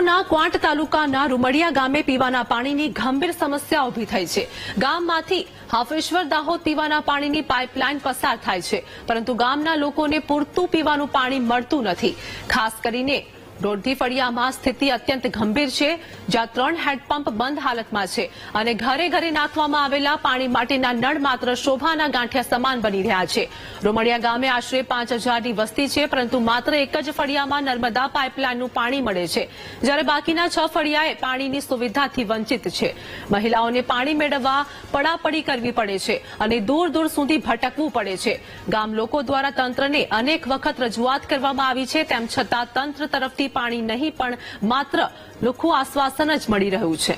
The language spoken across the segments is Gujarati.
ડાકોરના ક્વાંટ તાલુકાના રૂમડિયા ગામે પીવાના પાણીની ગંભીર સમસ્યા ઊભી થઈ છે. ગામમાંથી હાફેશ્વર દાહોદ પીવાના પાણીની પાઇપલાઇન પસાર થાય છે. પરંતુ ગામના લોકોને પૂરતું પીવાનું પાણી મળતું નથી. ખાસ કરીને રોડધી ફળિયામાં સ્થિતિ અત્યંત ગંભીર છે. જ્યાં ત્રણ હેન્ડપંપ બંધ હાલતમાં છે અને ઘરે ઘરે નાખવામાં આવેલા પાણી માટેના નળ માત્ર શોભાના ગાંઠિયા સમાન બની રહ્યા છે. રોમડિયા ગામે આશરે પાંચ હજારની વસ્તી છે, પરંતુ માત્ર એક જ ફળિયામાં નર્મદા પાઇપલાઇનનું પાણી મળે છે. જ્યારે બાકીના છ ફળિયાએ પાણીની સુવિધાથી વંચિત છે. મહિલાઓને પાણી મેળવવા પડાપડી કરવી પડે છે અને દૂર દૂર સુધી ભટકવું પડે છે. ગામ લોકો દ્વારા તંત્રને અનેક વખત રજૂઆત કરવામાં આવી છે, તેમ છતાં તંત્ર તરફથી પાણી નહીં, પણ માત્ર લોકો આશ્વાસન જ મળી રહ્યું છે.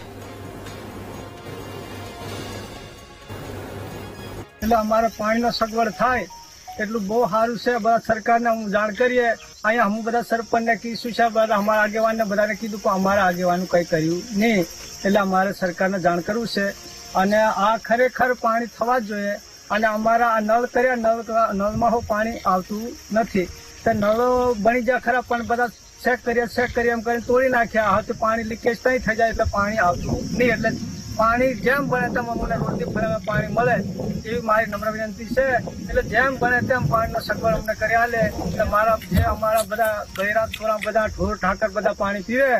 એટલે અમારે પાણીનો સગવડ થાય, એટલું બહુ સારું છે. બધા સરકારને હું જાણ કરીએ, અહીંયા હું બધા સરપંચને કીધું છે બધા અમારા આગેવાનને બધાને કીધું કે અમારા આગેવાનું કંઈ કર્યું નહીં. એટલે અમારે સરકારને જાણ કરવું છે. અને આ ખરેખર પાણી થવા જ જોઈએ. અને અમારા આ નળ કર્યા, નળ નળમાં પાણી આવતું નથી. તો નળો બની જાય ખરા, પણ બધા ચેક કરીએ ચેક કરીએ, એમ કરીને તોડી નાખ્યા. હવે પાણી લીકેજ નહીં થઈ જાય એટલે પાણી આવતું નહીં. એટલે પાણી જેમ બને તેમ અમને રોજની ફરવા પાણી મળે. એવી મારી નમ્ર વિનંતી છે. એટલે જેમ બને તેમ પાણીનો સગવડ અમને કરી આલે. એટલે મારા જે અમારા બધા બૈરા થોડા બધા ઢોર ઠાકર બધા પાણી પીવે,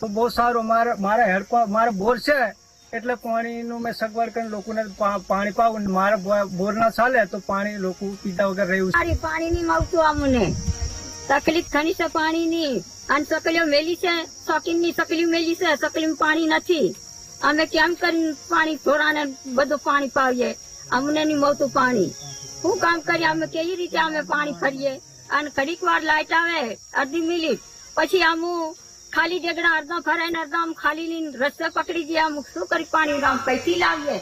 તો બહુ સારું. મારે, મારા હેડપંપ મારે બોર છે. એટલે પાણીનું મેં સગવડ કરીને લોકોને પાણી પાવું. મારા બોર ના ચાલે તો પાણી લોકો પીતા વગર રહ્યું સારી પાણીની મળતું અમને તકલીફ ઘણી છે પાણીની અને સકલીઓ મેલી છે શોખીનની સકલીઓ મેલી છે સકલીમાં પાણી નથી અમે કેમ કરીને પાણી ઢોરાને બધું પાણી પાવીએ અમને નહીં મળતું પાણી શું કામ કરીએ અમે કેવી રીતે અમે પાણી ફરીએ અને ઘડીક વાર લાઈટ આવે અડધી મિનિટ પછી આમ ખાલી જગડા અડધા ફરાય ને અડધા ખાલી લઈને રસ્તે પકડી ગયા અમુક શું કરી પાણી આમ પૈસી લાવીએ